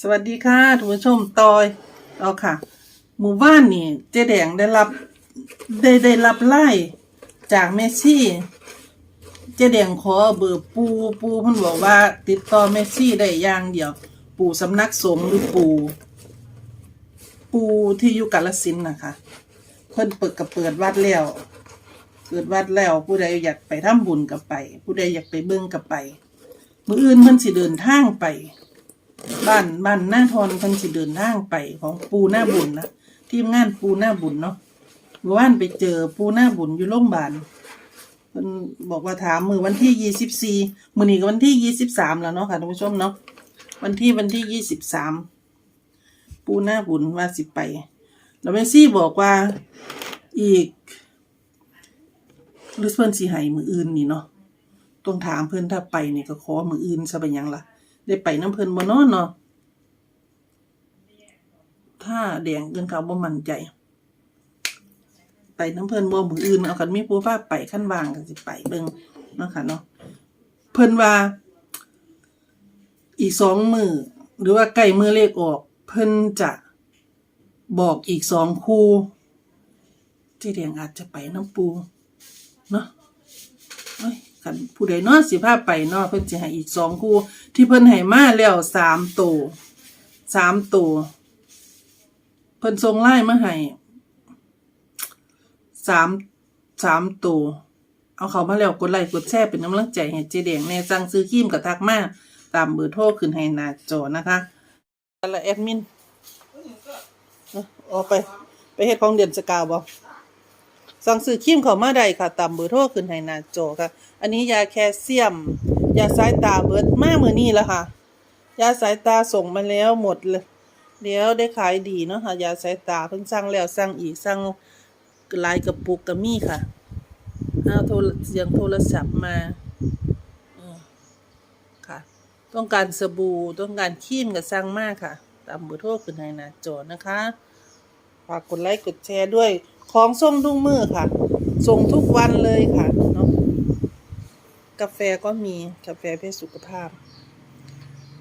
สวัสดีค่ะทุกผู้ชมตอยเอาค่ะ หมู่บ้านนี่เจ๊แดงได้รับได้ได้รับไล่จากเมสซี่เจ๊แดงขอเบอร์ปูปูเพิ่นบอกว่า ติดต่อเมสซี่ได้อย่างเดียว ปู่สำนักสงฆ์หรือปู่ปูที่อยู่กาลสินนะคะ เพิ่นเปิดกับเปิดวัดแล้วเปิดวัดแล้วผู้ใดอยากไปทำบุญกับไป ผู้ใดอยากไปเบิ่งกับไป มืออื่นเพิ่นสิเดินทางไป บ้านบ้านหน้าทอนเพิ่นสิเดินทางไปของปูหน้าบุญนะทีมงานปูหน้าบุญเนาะเมื่อวานไปเจอปูหน้าบุญอยู่โรงพยาบาลเพิ่นบอกว่าถามมือวันที่ยี่สิบสี่มือนี้ก็วันที่ยี่สิบสามแล้วเนาะค่ะท่านผู้ชมเนาะวันที่วันที่ยี่สิบสามปูหน้าบุญว่าสิไป แล้วแม่ซี่บอกว่าอีกหรือเพิ่นสิให้มืออื่นนี่เนาะต้องถามเพิ่อนถ้าไปนี่ก็ขอมืออื่นซะเป็นยังล่ะ ได้ไปน้ำเพลินบ่นอนเนาะถ้าแดงเกินเขาบ่มั่นใจ ไปน้ำเพลินบ่มืออื่นเอาคันมีผู้พาไปขั้นวางก็สิไปเบิ่งเนาะค่ะเนาะเพิ่นว่า อีกสองมือหรือว่าใกล้มือเลขออก เพิ่นจะบอกอีกสองคู่เจ๊แดงอาจจะไปน้ำปูเนาะ คันผู้ใดเนอสิพาไปเนอเพิ่นสิให้อีกสองคู่ ที่เพิ่นให้มาแล้วสามตัวสามตัวเพิ่นส่งไล่มาให้สามสามตัวเอาเขามาแล้วกดไลค์กดแชร์เป็นกำลังใจให้เจแดงแน่สั่งซื้อครีมกับทักมาตามเบอร์โทรขึ้นให้หน้าจอนะคะแล้วแอดมินอออกไป ไปเฮ็ดของเดือนสกาวบ่ สั่งซื้อครีมเขามาได้ค่ะตามเบอร์โทรขึ้นให้หน้าจอค่ะ อันนี้ยาแคลเซียม ยาสายตาเบิดมาเมื่อนี้แล้วค่ะ ยาสายตาส่งมาแล้วหมดเลยเดี๋ยวได้ขายดีเนาะค่ะยาสายตาเพิ่งสั่งแล้วสั่งอีกสั่งลายกระปุกก็มีค่ะเอาโทรเสียงโทรศัพท์มาค่ะ ต้องการสบู่ต้องการครีมก็สั่งมากค่ะ ตามเบอร์โทรขึ้นให้หน้าจอนะคะฝากกดไลค์กดแชร์ด้วย ของส่งทุกมือค่ะ ส่งทุกวันเลยค่ะเนาะกาแฟก็มีกาแฟเพื่อสุขภาพ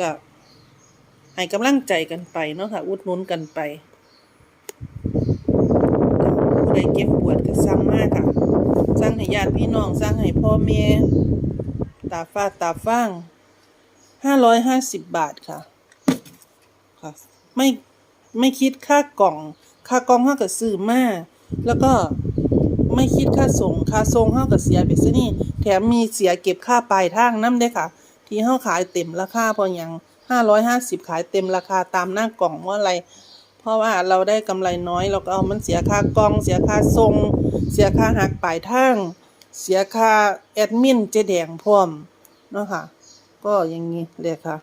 กับให้กำลังใจกันไปเนาะค่ะ อุดหนุนกันไปผู้ใดเก็บปวดก็สั่งมากค่ะสั่งให้ญาติพี่น้องสั่งให้พ่อแม่ตาฟ้าตาฟ้างห้าร้อยห้าสิบบาทค่ะ ค่ะ ไม่ ไม่คิดค่ากล่อง ค่ากล่องเท่ากับซื้อมา แล้วก็ไม่คิดค่าส่งค่าส่งเท่ากับเสียไปซะนี่ แถมมีเสียเก็บค่าปลายทางน้ำได้อค่ะ ที่เฮาขายเต็มราคาพออย่างห้าร้อยห้าสิบขายเต็มราคาตามหน้ากล่องว่าอะไร เพราะว่าเราได้กำไรน้อยเราก็เอามันเสียค่ากล่อง เสียค่าส่งเสียค่าหักปลายทาง เสียค่าแอดมินเจแดงพร้อมเนาะค่ะ ก็อย่างนี้เลยค่ะ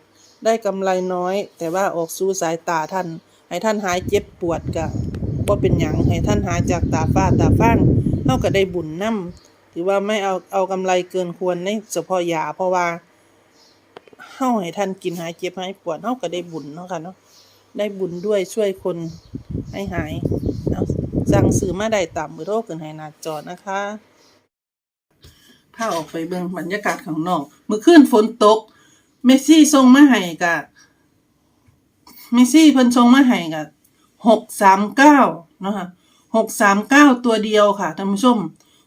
ได้กำไรน้อย แต่ว่าออกสู่สายตาท่าน ให้ท่านหายเจ็บปวดก็ บ่าเป็นหยังให้ท่านหายจากตาฟ้าตาฟางเฮาก็ได้บุญนำถือว่าไม่เอาเอากำไรเกินควรในเฉพาะยาเพราะว่าเฮาให้ท่านกินหายเจ็บหายปวดเฮาก็ได้บุญเนาะค่ะเนาะได้บุญด้วยช่วยคนให้หายเอาสั่งซื้อมาได้ตามเบอร์โทรขึ้นให้นาจอนะคะถ้าออกไปเบิ่งบรรยากาศข้างนอกเมื้อคืนฝนตก เมซี่ส่งมาให้กะเมซี่เพิ่นส่งมาให้กะ หกสามเก้านะคะหกสามเก้าตัวเดียวค่ะท่านผู้ชม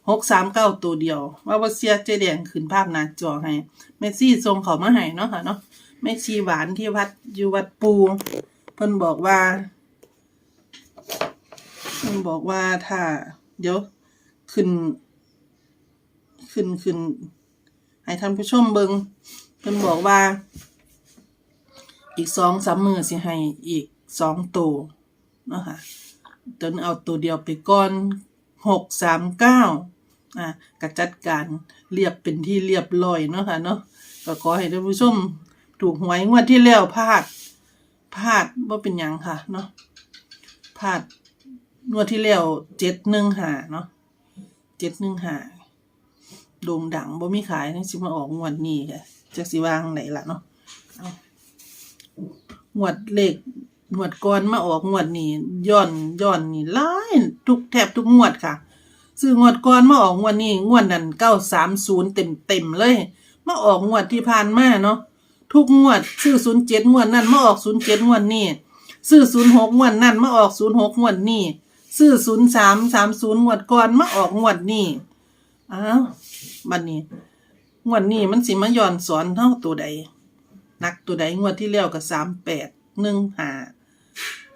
หกสามเก้าตัวเดียว ว่าว่าเสียเจแดงขึ้นภาพหน้าจอให้เมซี่ส่งเขามาให้เนาะค่ะเนาะแม่ชีหวานที่วัดอยู่วัดปูเพิ่นบอกว่าเพิ่นบอกว่าถ้า เดี๋ยวขึ้น ขึ้นขึ้นให้ท่านผู้ชมเบิงเพิ่นบอกว่า อีกสองสามมือสิให้อีกสองตัว เนาะค่ะตอนเอาตัวเดียวไปก่อนหกสามเก้าอะกระจัดการเรียบเป็นที่เรียบร้อยเนาะค่ะเนาะก็ขอให้ท่านผู้ชมถูกหวยงวดที่แล้วพลาดพลาดว่าเป็นยังค่ะเนาะพลาดงวดที่แล้วเจ็ดหนึ่งหาเนาะเจ็ดหนึ่งหาโด่งดังบ่มีขายนี่สิมาออกงวดนี้ค่ะจักสิวางไหนล่ะเนาะงวดเลข งวดก่อนมาออกงวดนี้ย้อนย้อนนี่หลายทุกแทบทุกงวดค่ะ ซื้องวดก่อนมาออกงวดนี้งวดนั้น930เต็มเต็มเลยมาออกงวดที่ผ่านมาเนาะทุกงวด ซื้อศูนย์เจ็ดงวดนั่นมาออกศูนย์เจ็ดงวดนี่ซื้อศูนย์หกงวดนั่นมาออกศูนย์หกงวดนี่ซื้อศูนย์สามสามศูนย์งวดก่อนมาออกงวดนี่อ้าวบัดนี้งวดนี้มันสิมาย้อนสอนเท่าตัวใดนักตัวใดงวดที่แล้วก็สามแปดหนึ่งหา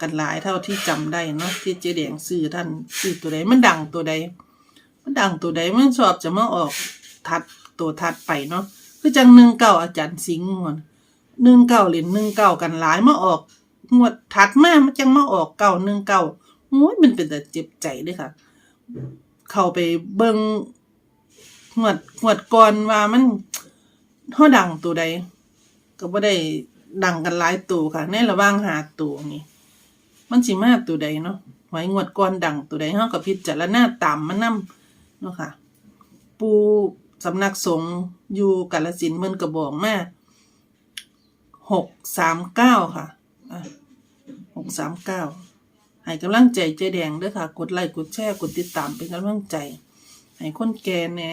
กันหลายเท่าที่จำได้เนาะที่เจ๊แดงซื้อท่านซื้อตัวใดมันดังตัวใด มันดังตัวใดมันชอบจะมาออกทัดตัวทัดไปเนาะคือจังหนึ่งเก้าอาจารย์สิงห์งวดหนึ่งเก้าเหรียญหนึ่งเก้ากันหลายมาออกงวดถัดมามันจังมาออกเก้าหนึ่งเก้าโอ้ยมันเป็นแต่เจ็บใจเด้วยค่ะ เข้าไปเบิ่งงวดงวดก่อนว่ามันเฮาดังตัวใด ก็บ่ได้ดังกันหลายตัวค่ะ ในระว่างหาตัวนี่ มันสิมาตัวใดเนาะไว้งวดก่อนดังตัวใดเฮาก็พิจารณาตามมันนํเนาะค่ะ ปูสำนักสงฆ์อยู่กาฬสินเพิ่นก็บอกมา639ค่ะอะ639ให้กำลังใจเจ๊แดงเด้อค่ะ กดไลค์กดแชร์กดติดตามเป็นกำลังใจ ให้คนแก่แน่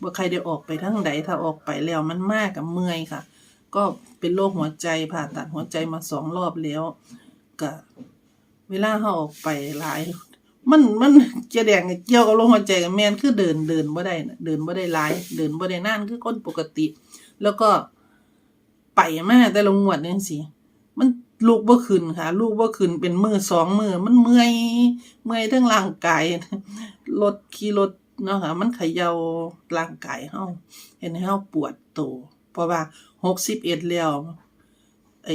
บ่ใครได้ออกไปทางใดถ้าออกไปแล้วมันมากกับเมื่อยค่ะ ก็เป็นโรคหัวใจผ่าตัดหัวใจมาสองรอบแล้วก็ เวลาเขาออกไปหลาย มันมันเจ๊แดงเกี่ยวกับโรคหัวใจกับแมนคือเดินเดินบ่ได้น่ะเดินบ่ได้หลาย เดินบ่ได้นานคือคนปกติ แล้วก็ไปมาแต่ละงวดนี่สิมันลูกบ่ขึ้นค่ะ ลูกบ่ขึ้นเป็นมือสองมือมันเมื่อยเมื่อยทั้งร่างกายรถขี่รถเนาะค่ะ มันเขย่าร่างกายเฮาเห็นให้เฮาปวดตัวเพราะว่า61แล้วไอ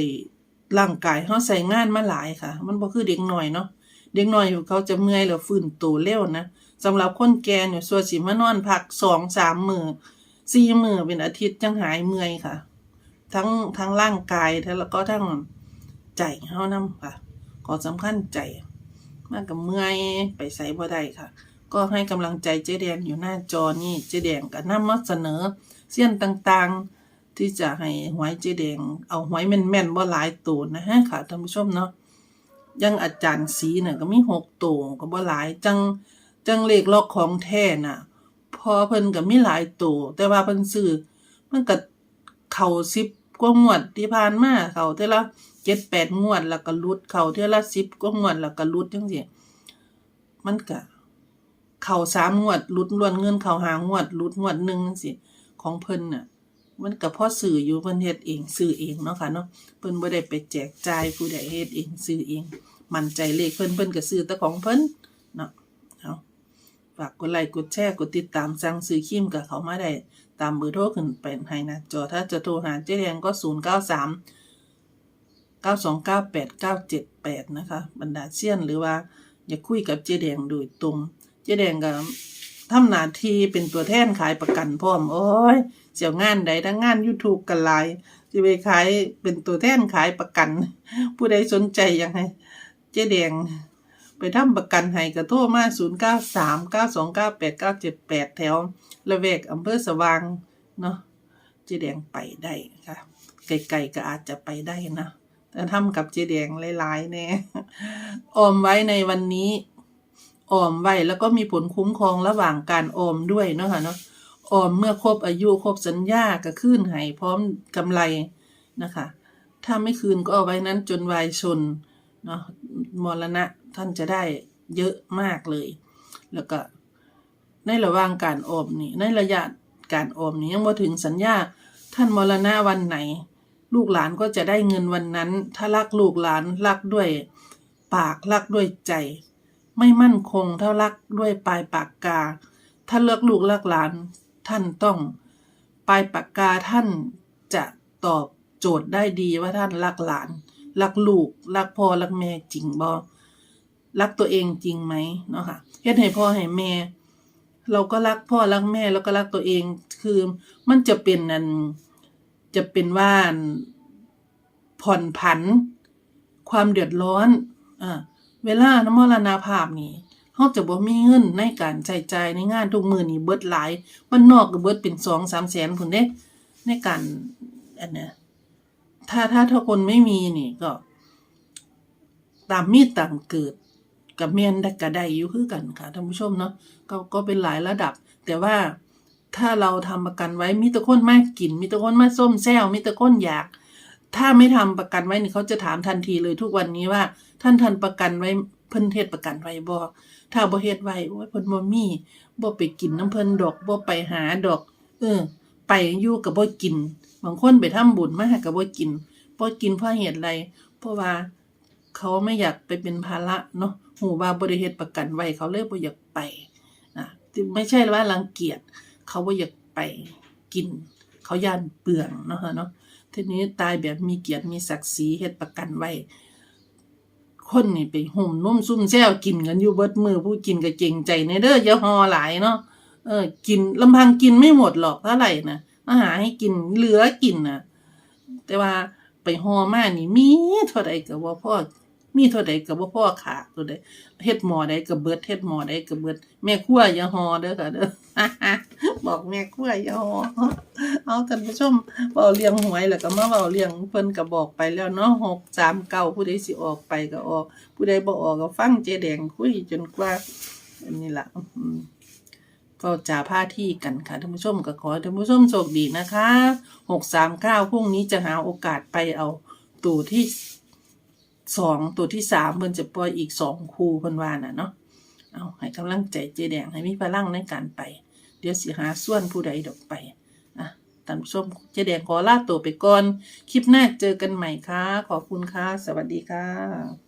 ร่างกายเฮาใช้งานมาหลายค่ะ มันบ่คือเด็กหน้อยเนาะเด็กหน้อยเขาจะเมื่อยแล้วฟื้นตัวเร็วนะสำหรับคนแก่เนี่ยส่วนสิมานอนพัก2-3มื้อ4มื้อเป็นอาทิตย์จังหายเมื่อยค่ะ ทั้งทั้งร่างกายแล้วก็ทั้งใจเฮานำค่ะ ก็สำคัญใจมันก็เมื่อยไปไสบ่ได้ค่ะ ก็ให้กำลังใจเจ๊แดงอยู่หน้าจอนี่เจ๊แดงก็นำมาเสนอเสี้ยนต่างๆ ที่จะให้หวยเจแดง เอาหวยแม่นๆบ่หลายตัวนะฮะค่ะท่านผู้ชมเนาะยังอาจารย์สีน่ะก็มีหกตัวก็บ่หลายจังจังเลขล็อกของแท้น่ะ พอเพิ่นก็มีหลายตัวแต่ว่าเพิ่นซื้อมันก็เข้า10กว่างวดที่ผ่านมาเข้าเทื่อละ7 8งวดแล้วก็ลุด เข้าเทื่อละ10กว่างวดแล้วก็ลุดจังซี่มันก็เข้าสามงวดลุดล้วนเงินเข้าหางวดลุดงวดหนึ่งจังซี่ของเพิ่นน่ะ มันก็พอซื้ออยู่เพิ่นเฮ็ดเองซื้อเองเนาะค่ะเนาะเพิ่นบ่ได้ไปแจกจ่ายผู้ใดเฮ็ดเองซื้อเอง มั่นใจเลขเพิ่นเพิ่นก็ซื้อแต่ของเพิ่นเนาะเอาฝากกดไลค์กดแชร์กดติดตามสั่งซื้อครีมกับเขามาได้ตามเบอร์โทรขึ้นไปให้นะจอถ้าจะโทรหาเจ๊แดงก็ 093 9298978 นะคะ บรรดาเซียนหรือว่า อยากคุยกับเจ๊แดงโดยตรง เจ๊แดงก็ทำหน้าที่เป็นตัวแทนขายประกันพร้อม โอ้ย เสียวงานใดทั้งงาน YouTube กันหลายสิไปขายเป็นตัวแทนขายประกัน ผู้ใดสนใจอยังไงเจ๊แดงไปทำประกันให้ก็โทรมา 0939298978 แถวละแวกอำเภอสว่างเนาะเจ๊แดงไปได้ค่ะไกลๆก็อาจจะไปได้นะแต่ทำกับเจ๊แดงหลายๆแน่ออมไว้ในวันนี้ออมไว้แล้วก็มีผลคุ้มครองระหว่างการออมด้วยเนาะค่ะเนาะ ออมเมื่อครบอายุครบสัญญาก็คืนให้พร้อมกำไรนะคะ ถ้าไม่คืนก็เอาไว้นั้นจนวายชนเนาะมรณะท่านจะได้เยอะมากเลย แล้วก็ ในระหว่างการออมนี่ในระยะการออมนี่ยังบ่ถึงสัญญาท่านมรณะวันไหน ลูกหลานก็จะได้เงินวันนั้น ถ้ารักลูกหลานรักด้วยปากรักด้วยใจ ไม่มั่นคงเท่ารักด้วยปลายปากกา ถ้าเลือกลูกเลือกหลาน ท่านต้องปลายปากกาท่านจะตอบโจทย์ได้ดีว่าท่านรักหลาน รักลูก รักพ่อรักแม่จริงบ่รักตัวเองจริงไหมเนาะค่ะเฮ็ดให้พ่อให้แม่ เราก็รักพ่อรักแม่แล้วก็รักตัวเองคือมันจะเป็นนันจะเป็นว่าผ่อนผัน ความเดือดร้อนอ่าเวลาน้ำมรณาภาพนี่ เฮาจะบ่มีเงินในการใช้จ่ายในงานทุกมือนี่เบิดหลายบ้านนอกก็เบิดเป็น2-3แสนพุ่นเด้ ในการอันเนี้ยถ้าถ้าถ้าคนไม่มีนี่ก็ ตามมีตามเกิดกับแม่นได้ก็ได้อยู่คือกันค่ะท่านผู้ชมเนาะก็ก็เป็นหลายระดับ แต่ว่าถ้าเราทำประกันไว้มีต่คนมากกิน มีต่คนมาส้มแซวมีต่คนอยาก ถ้าไม่ทำประกันไว้นี่เขาจะถามทันทีเลยทุกวันนี้ว่า ท่านทันประกันไว้เพิ่นเฮ็ดประกันไว้บ่ ถ้าบ่เฮ็ดไว้โอ้ยเพิ่นบ่มีบ่ไปกินน้ำเพิ่นดอกบ่ไปหาดอก เออ ไปอยู่ก็บบ่กิน บางคนไปทำบุญมาก็บบ่กินบ่กินเพราะเหตุอะไรเพราะว่าเขาไม่อยากไปเป็นภาระเนาะหูว่าบ่ได้เฮ็ดประกันไว้เขาเลยบ่อยากไปอะไม่ใช่ว่ารังเกียจเขาบ่อยากไปกิน เขาย่านเปลืองเนาะค่ะเนาะทีนี้ตายแบบมีเกียรติมีศักดิ์ศรีเฮ็ดประกันไว้ คนนี่ไปห่มนุ่มซุ่มแซวกินกันอยู่เบิดมือผู้กินก็เก่งใจในเด้ออย่าฮอหลายเนาะเออ กินลำพังกินไม่หมดหรอกเท่าไหร่นะอาหารให้กินเหลือกินน่ะแต่ว่าไปฮอมานี่มีเท่าใดก็บ่พอ มีเท่าใดก็บ่พ่อขาตัวใดเฮ็ดหมอใดก็เบิดเฮ็ดหมอใดก็เบิด แม่ครัวอย่าฮอเด้อค่ะเด้อบอกแม่ครัวอย่าฮอเอาท่านผู้ชมเว้าเลี้ยงหวยแล้วก็มาเว้าเลี้ยงเพิ่นก็บอกไปแล้วเนาะ6 3 9ผู้ใดสิออกไปก็ออก ผู้ใดบ่ออกก็ฟังเจแดงคุยจนกว่า อันนี้ล่ะก็จะพาที่กันค่ะท่านผู้ชมก็ขอท่านผู้ชมโชคดีนะคะ639พรุ่งนี้จะหาโอกาสไปเอาตัวที่ สองตัวที่สามเพิ่นจะปล่อยอีกสองคู่เพิ่นว่าน่ะเนาะเอาให้กำลังใจเจแดงให้มีพลังในการไป เดี๋ยวสิหาส่วนผู้ใดดอกไปอะท่านผู้ชมเจแดงขอลาตัวไปก่อน คลิปหน้าเจอกันใหม่ค่ะ ขอบคุณค่ะ สวัสดีค่ะ